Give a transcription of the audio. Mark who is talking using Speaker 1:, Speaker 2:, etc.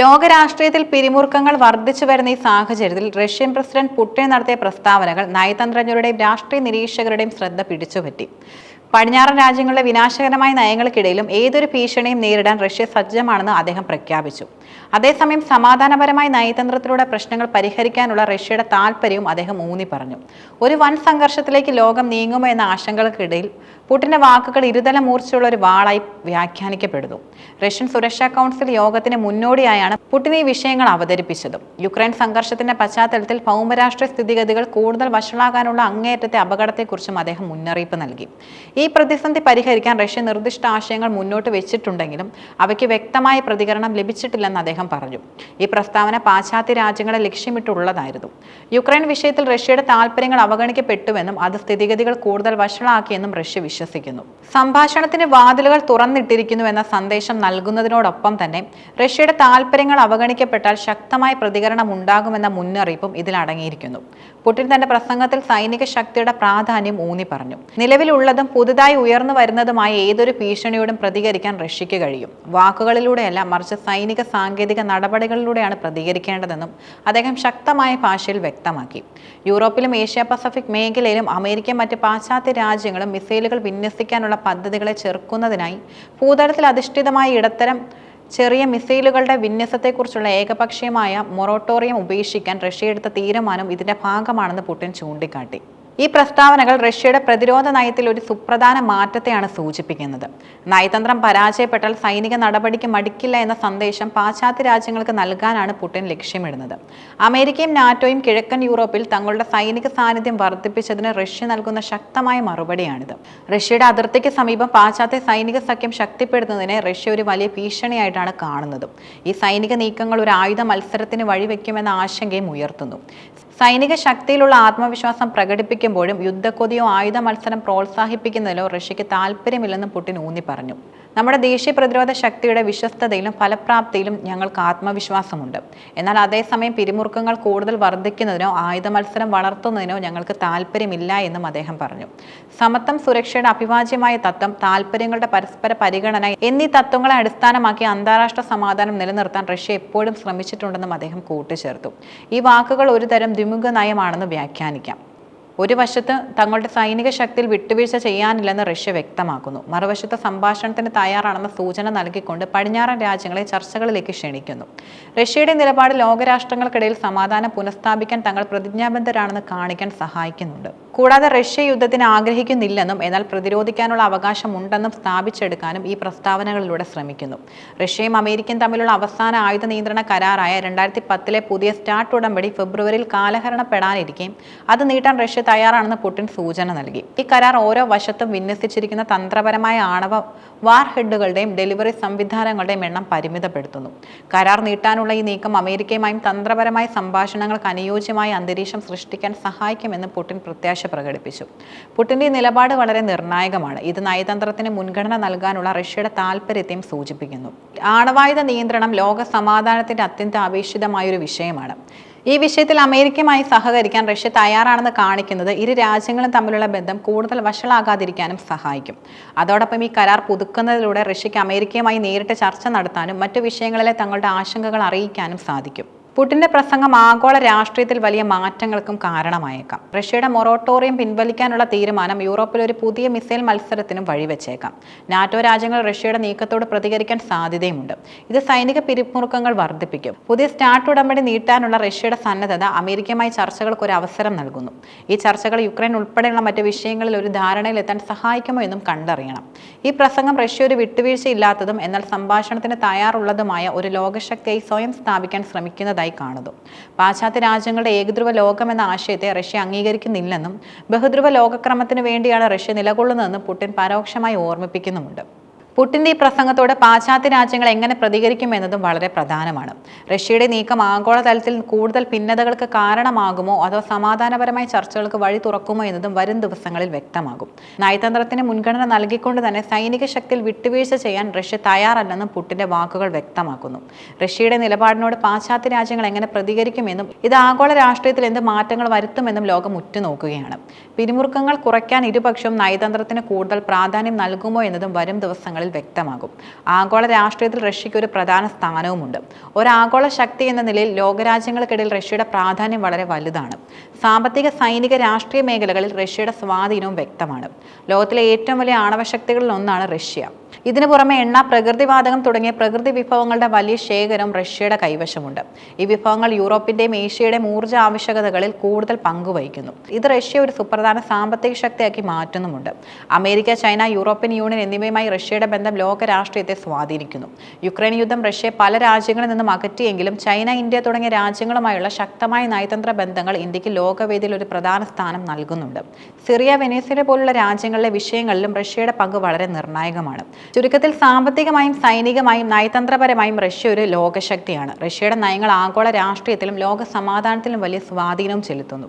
Speaker 1: ലോകരാഷ്ട്രീയത്തിൽ പിരിമുറുക്കങ്ങൾ വർദ്ധിച്ചു വരുന്ന ഈ സാഹചര്യത്തിൽ റഷ്യൻ പ്രസിഡന്റ് പുടിൻ നടത്തിയ പ്രസ്താവനകൾ നയതന്ത്രജ്ഞരുടെയും രാഷ്ട്രീയ നിരീക്ഷകരുടെയും ശ്രദ്ധ പിടിച്ചുപറ്റി. പടിഞ്ഞാറൻ രാജ്യങ്ങളുടെ വിനാശകരമായ നയങ്ങൾക്കിടയിലും ഏതൊരു ഭീഷണിയും നേരിടാൻ റഷ്യ സജ്ജമാണെന്ന് അദ്ദേഹം പ്രഖ്യാപിച്ചു. അതേസമയം സമാധാനപരമായ നയതന്ത്രത്തിലൂടെ പ്രശ്നങ്ങൾ പരിഹരിക്കാനുള്ള റഷ്യയുടെ താൽപ്പര്യവും അദ്ദേഹം ഊന്നി പറഞ്ഞു. ഒരു വൻ സംഘർഷത്തിലേക്ക് ലോകം നീങ്ങുമോ എന്ന ആശങ്കകൾക്കിടയിൽ പുടിന്റെ വാക്കുകൾ ഇരുതല മൂർച്ചയുള്ള ഒരു വാളായി വ്യാഖ്യാനിക്കപ്പെടുന്നു. റഷ്യൻ സുരക്ഷാ കൗൺസിൽ യോഗത്തിന് മുന്നോടിയായാണ് പുടിൻ ഈ വിഷയങ്ങൾ അവതരിപ്പിച്ചത്. യുക്രൈൻ സംഘർഷത്തിന്റെ പശ്ചാത്തലത്തിൽ ഭൗമരാഷ്ട്ര സ്ഥിതിഗതികൾ കൂടുതൽ വഷളാകാനുള്ള അങ്ങേയറ്റത്തെ അപകടത്തെക്കുറിച്ചും അദ്ദേഹം മുന്നറിയിപ്പ് നൽകി. ഈ പ്രതിസന്ധി പരിഹരിക്കാൻ റഷ്യ നിർദ്ദിഷ്ട ആശയങ്ങൾ മുന്നോട്ട് വെച്ചിട്ടുണ്ടെങ്കിലും അവയ്ക്ക് വ്യക്തമായ പ്രതികരണം ലഭിച്ചിട്ടില്ലെന്ന് അദ്ദേഹം പറഞ്ഞു. ഈ പ്രസ്താവന പാശ്ചാത്യ രാജ്യങ്ങളെ ലക്ഷ്യമിട്ടുള്ളതായിരുന്നു. യുക്രൈൻ വിഷയത്തിൽ റഷ്യയുടെ താൽപ്പര്യങ്ങൾ അവഗണിക്കപ്പെട്ടുവെന്നും അത് സ്ഥിതിഗതികൾ കൂടുതൽ വഷളാക്കിയെന്നും റഷ്യ വിശ്വസിക്കുന്നു. സംഭാഷണത്തിന് വാതിലുകൾ തുറന്നിട്ടിരിക്കുന്നു എന്ന സന്ദേശം നൽകുന്നതിനോടൊപ്പം തന്നെ റഷ്യയുടെ താൽപ്പര്യങ്ങൾ അവഗണിക്കപ്പെട്ടാൽ ശക്തമായ പ്രതികരണം ഉണ്ടാകുമെന്ന മുന്നറിയിപ്പും ഇതിൽ അടങ്ങിയിരിക്കുന്നു. പുടിൻ തന്റെ പ്രസംഗത്തിൽ സൈനിക ശക്തിയുടെ പ്രാധാന്യം ഊന്നി പറഞ്ഞു നിലവിലുള്ളതും പുതുതായി ഉയർന്നു വരുന്നതുമായ ഏതൊരു ഭീഷണിയോടും പ്രതികരിക്കാൻ റഷ്യയ്ക്ക് കഴിയും. വാക്കുകളിലൂടെയല്ല മറിച്ച് സൈനിക സാങ്കേതിക നടപടികളിലൂടെയാണ് പ്രതികരിക്കേണ്ടതെന്നും അദ്ദേഹം ശക്തമായ ഭാഷയിൽ വ്യക്തമാക്കി. യൂറോപ്പിലും ഏഷ്യ പസഫിക് മേഖലയിലും അമേരിക്ക മറ്റ് പാശ്ചാത്യ രാജ്യങ്ങളും മിസൈലുകൾ വിന്യസിക്കാനുള്ള പദ്ധതികളെ ചെറുക്കുന്നതിനായി ഭൂതലത്തിൽ അധിഷ്ഠിതമായ ഇടത്തരം ചെറിയ മിസൈലുകളുടെ വിന്യസത്തെക്കുറിച്ചുള്ള ഏകപക്ഷീയമായ മൊറോട്ടോറിയം ഉപേക്ഷിക്കാൻ റഷ്യ എടുത്ത തീരുമാനം ഇതിന്റെ ഭാഗമാണെന്ന് പുടിൻ ചൂണ്ടിക്കാട്ടി. ഈ പ്രസ്താവനകൾ റഷ്യയുടെ പ്രതിരോധ നയത്തിൽ ഒരു സുപ്രധാന മാറ്റത്തെയാണ് സൂചിപ്പിക്കുന്നത്. നയതന്ത്രം പരാജയപ്പെട്ടാൽ സൈനിക നടപടിക്ക് മടിക്കില്ല എന്ന സന്ദേശം പാശ്ചാത്യ രാജ്യങ്ങൾക്ക് നൽകാനാണ് പുടിൻ ലക്ഷ്യമിടുന്നത്. അമേരിക്കയും നാറ്റോയും കിഴക്കൻ യൂറോപ്പിൽ തങ്ങളുടെ സൈനിക സാന്നിധ്യം വർദ്ധിപ്പിച്ചതിന് റഷ്യ നൽകുന്ന ശക്തമായ മറുപടിയാണിത്. റഷ്യയുടെ അതിർത്തിക്ക് സമീപം പാശ്ചാത്യ സൈനിക സഖ്യം ശക്തിപ്പെടുത്തുന്നതിനെ റഷ്യ ഒരു വലിയ ഭീഷണിയായിട്ടാണ് കാണുന്നത്. ഈ സൈനിക നീക്കങ്ങൾ ഒരു ആയുധ മത്സരത്തിന് വഴിവെക്കുമെന്ന ആശങ്കയും ഉയർത്തുന്നു. സൈനിക ശക്തിയിലുള്ള ആത്മവിശ്വാസം പ്രകടിപ്പിക്കുമ്പോഴും യുദ്ധക്കൊതിയോ ആയുധ മത്സരം പ്രോത്സാഹിപ്പിക്കുന്നതിലോ റഷ്യയ്ക്ക് താല്പര്യമില്ലെന്നും പുടിൻ ഊന്നി പറഞ്ഞു നമ്മുടെ ദേശീയ പ്രതിരോധ ശക്തിയുടെ വിശ്വസ്തതയിലും ഫലപ്രാപ്തിയിലും ഞങ്ങൾക്ക് ആത്മവിശ്വാസമുണ്ട്. എന്നാൽ അതേസമയം പിരിമുറുക്കങ്ങൾ കൂടുതൽ വർദ്ധിക്കുന്നതിനോ ആയുധ മത്സരം വളർത്തുന്നതിനോ ഞങ്ങൾക്ക് താല്പര്യമില്ല എന്നും അദ്ദേഹം പറഞ്ഞു. സമത്വം സുരക്ഷയുടെ അഭിവാജ്യമായ തത്വം താല്പര്യങ്ങളുടെ പരസ്പര പരിഗണന എന്നീ തത്വങ്ങളെ അടിസ്ഥാനമാക്കി അന്താരാഷ്ട്ര സമാധാനം നിലനിർത്താൻ റഷ്യ എപ്പോഴും ശ്രമിച്ചിട്ടുണ്ടെന്നും അദ്ദേഹം കൂട്ടിച്ചേർത്തു. ഈ വാക്കുകൾ ഒരുതരം ദ്വിമുഖ നയമാണെന്ന് വ്യാഖ്യാനിക്കാം. ഒരു വശത്ത് തങ്ങളുടെ സൈനിക ശക്തിയിൽ വിട്ടുവീഴ്ച ചെയ്യാനില്ലെന്ന് റഷ്യ വ്യക്തമാക്കുന്നു. മറുവശത്ത് സംഭാഷണത്തിന് തയ്യാറാണെന്ന സൂചന നൽകിക്കൊണ്ട് പടിഞ്ഞാറൻ രാജ്യങ്ങളെ ചർച്ചകളിലേക്ക് ക്ഷണിക്കുന്നു. റഷ്യയുടെ നിലപാട് ലോകരാഷ്ട്രങ്ങൾക്കിടയിൽ സമാധാനം പുനഃസ്ഥാപിക്കാൻ തങ്ങൾ പ്രതിജ്ഞാബദ്ധരാണെന്ന് കാണിക്കാൻ സഹായിക്കുന്നുണ്ട്. കൂടാതെ റഷ്യ യുദ്ധത്തിന് ആഗ്രഹിക്കുന്നില്ലെന്നും എന്നാൽ പ്രതിരോധിക്കാനുള്ള അവകാശമുണ്ടെന്നും സ്ഥാപിച്ചെടുക്കാനും ഈ പ്രസ്താവനകളിലൂടെ ശ്രമിക്കുന്നു. റഷ്യയും അമേരിക്കയും തമ്മിലുള്ള അവസാന ആയുധ നിയന്ത്രണ കരാറായ രണ്ടായിരത്തി പത്തിലെ പുതിയ സ്റ്റാർട്ട് ഉടമ്പടി ഫെബ്രുവരിയിൽ കാലഹരണപ്പെടാനിരിക്കെയും അത് നീട്ടാൻ റഷ്യ തയ്യാറാണെന്ന് പുടിൻ സൂചന നൽകി. ഈ കരാർ ഓരോ വശത്തും വിന്യസിച്ചിരിക്കുന്ന തന്ത്രപരമായ ആണവ വാർ ഹെഡുകളുടെയും ഡെലിവറി സംവിധാനങ്ങളുടെയും എണ്ണം പരിമിതപ്പെടുത്തുന്നു. കരാർ നീട്ടാനുള്ള ഈ നീക്കം അമേരിക്കയുമായും തന്ത്രപരമായ സംഭാഷണങ്ങൾക്ക് അനുയോജ്യമായ അന്തരീക്ഷം സൃഷ്ടിക്കാൻ സഹായിക്കുമെന്ന് പുടിൻ പ്രത്യാശ പ്രകടിപ്പിച്ചു. പുടിന്റെ ഈ നിലപാട് വളരെ നിർണായകമാണ്. ഇത് നയതന്ത്രത്തിന് മുൻഗണന നൽകാനുള്ള റഷ്യയുടെ താൽപര്യത്തെയും സൂചിപ്പിക്കുന്നു. ആണവായുധ നിയന്ത്രണം ലോക സമാധാനത്തിന്റെ അത്യന്താപേക്ഷിതമായ ഒരു വിഷയമാണ്. ഈ വിഷയത്തിൽ അമേരിക്കയുമായി സഹകരിക്കാൻ റഷ്യ തയ്യാറാണെന്ന് കാണിക്കുന്നത് ഇരു രാജ്യങ്ങളും തമ്മിലുള്ള ബന്ധം കൂടുതൽ വഷളാകാതിരിക്കാനും സഹായിക്കും. അതോടൊപ്പം ഈ കരാർ പുതുക്കുന്നതിലൂടെ റഷ്യയ്ക്ക് അമേരിക്കയുമായി നേരിട്ട് ചർച്ച നടത്താനും മറ്റു വിഷയങ്ങളിലെ തങ്ങളുടെ ആശങ്കകൾ അറിയിക്കാനും സാധിക്കും. പുടിന്റെ പ്രസംഗം ആഗോള രാഷ്ട്രീയത്തിൽ വലിയ മാറ്റങ്ങൾക്കും കാരണമായേക്കാം. റഷ്യയുടെ മൊറോട്ടോറിയം പിൻവലിക്കാനുള്ള തീരുമാനം യൂറോപ്പിൽ ഒരു പുതിയ മിസൈൽ മത്സരത്തിനും വഴിവെച്ചേക്കാം. നാറ്റോ രാജ്യങ്ങൾ റഷ്യയുടെ നീക്കത്തോട് പ്രതികരിക്കാൻ സാധ്യതയുമുണ്ട്. ഇത് സൈനിക പിരിമുറുക്കങ്ങൾ വർദ്ധിപ്പിക്കും. പുതിയ സ്റ്റാർട്ട് ഉടമ്പടി നീട്ടാനുള്ള റഷ്യയുടെ സന്നദ്ധത അമേരിക്കയുമായി ചർച്ചകൾക്ക് ഒരു അവസരം നൽകുന്നു. ഈ ചർച്ചകൾ യുക്രൈൻ ഉൾപ്പെടെയുള്ള മറ്റ് വിഷയങ്ങളിൽ ഒരു ധാരണയിലെത്താൻ സഹായിക്കുമോ എന്നും കണ്ടറിയണം. ഈ പ്രസംഗം റഷ്യ ഒരു വിട്ടുവീഴ്ചയില്ലാത്തതും എന്നാൽ സംഭാഷണത്തിന് തയ്യാറുള്ളതുമായ ഒരു ലോകശക്തിയായി സ്വയം സ്ഥാപിക്കാൻ ശ്രമിക്കുന്നതായി കാണുന്നു. പാശ്ചാത്യ രാജ്യങ്ങളുടെ ഏകധ്രുവ ലോകം എന്ന ആശയത്തെ റഷ്യ അംഗീകരിക്കുന്നില്ലെന്നും ബഹുധ്രുവ ലോകക്രമത്തിന് വേണ്ടിയാണ് റഷ്യ നിലകൊള്ളുന്നതെന്നും പുടിൻ പരോക്ഷമായി ഓർമ്മിപ്പിക്കുന്നുമുണ്ട്. പുടിന്റെ ഈ പ്രസംഗത്തോട് പാശ്ചാത്യ രാജ്യങ്ങൾ എങ്ങനെ പ്രതികരിക്കുമെന്നതും വളരെ പ്രധാനമാണ്. റഷ്യയുടെ നീക്കം ആഗോളതലത്തിൽ കൂടുതൽ ഭിന്നതകൾക്ക് കാരണമാകുമോ അതോ സമാധാനപരമായ ചർച്ചകൾക്ക് വഴി തുറക്കുമോ എന്നതും വരും ദിവസങ്ങളിൽ വ്യക്തമാകും. നയതന്ത്രത്തിന് മുൻഗണന നൽകിക്കൊണ്ട് തന്നെ സൈനിക ശക്തിയിൽ വിട്ടുവീഴ്ച ചെയ്യാൻ റഷ്യ തയ്യാറല്ലെന്നും പുടിന്റെ വാക്കുകൾ വ്യക്തമാക്കുന്നു. റഷ്യയുടെ നിലപാടിനോട് പാശ്ചാത്യ രാജ്യങ്ങൾ എങ്ങനെ പ്രതികരിക്കുമെന്നും ഇത് ആഗോള രാഷ്ട്രീയത്തിൽ എന്ത് മാറ്റങ്ങൾ വരുത്തുമെന്നും ലോകം ഉറ്റുനോക്കുകയാണ്. പിരിമുറുക്കങ്ങൾ കുറയ്ക്കാൻ ഇരുപക്ഷവും നയതന്ത്രത്തിന് കൂടുതൽ പ്രാധാന്യം നൽകുമോ എന്നതും വരും ദിവസങ്ങളിൽ നയങ്ങളിൽ വ്യക്തമാകും. ആഗോള രാഷ്ട്രീയത്തിൽ റഷ്യയ്ക്ക് ഒരു പ്രധാന സ്ഥാനവുമുണ്ട്. ഒരു ആഗോള ശക്തി എന്ന നിലയിൽ ലോകരാജ്യങ്ങൾക്കിടയിൽ റഷ്യയുടെ പ്രാധാന്യം വളരെ വലുതാണ്. സാമ്പത്തിക സൈനിക രാഷ്ട്രീയ മേഖലകളിൽ റഷ്യയുടെ സ്വാധീനവും വ്യക്തമാണ്. ലോകത്തിലെ ഏറ്റവും വലിയ ആണവശക്തികളിൽ ഒന്നാണ് റഷ്യ. ഇതിനു പുറമെ എണ്ണ പ്രകൃതിവാതകം തുടങ്ങിയ പ്രകൃതി വിഭവങ്ങളുടെ വലിയ ശേഖരം റഷ്യയുടെ കൈവശമുണ്ട്. ഈ വിഭവങ്ങൾ യൂറോപ്പിന്റെയും ഏഷ്യയുടെയും ഊർജ ആവശ്യകതകളിൽ കൂടുതൽ പങ്കുവഹിക്കുന്നു. ഇത് റഷ്യ ഒരു സുപ്രധാന സാമ്പത്തിക ശക്തിയാക്കി മാറ്റുന്നുമുണ്ട്. അമേരിക്ക ചൈന യൂറോപ്യൻ യൂണിയൻ എന്നിവയുമായി റഷ്യയുടെ ബന്ധം ലോക രാഷ്ട്രീയത്തെ സ്വാധീനിക്കുന്നു. യുക്രൈൻ യുദ്ധം റഷ്യയെ പല രാജ്യങ്ങളിൽ നിന്നും അകറ്റിയെങ്കിലും ചൈന ഇന്ത്യ തുടങ്ങിയ രാജ്യങ്ങളുമായുള്ള ശക്തമായ നയതന്ത്ര ബന്ധങ്ങൾ ഇന്ത്യയ്ക്ക് ലോകവേദിയിൽ ഒരു പ്രധാന സ്ഥാനം നൽകുന്നുണ്ട്. സിറിയ വെനേസ്വല പോലുള്ള രാജ്യങ്ങളിലെ വിഷയങ്ങളിലും റഷ്യയുടെ പങ്ക് വളരെ നിർണായകമാണ്. ചുരുക്കത്തിൽ സാമ്പത്തികമായും സൈനികമായും നയതന്ത്രപരമായും റഷ്യ ഒരു ലോകശക്തിയാണ്. റഷ്യയുടെ നയങ്ങൾ ആഗോള രാഷ്ട്രീയത്തിലും ലോക സമാധാനത്തിലും വലിയ സ്വാധീനം ചെലുത്തുന്നു.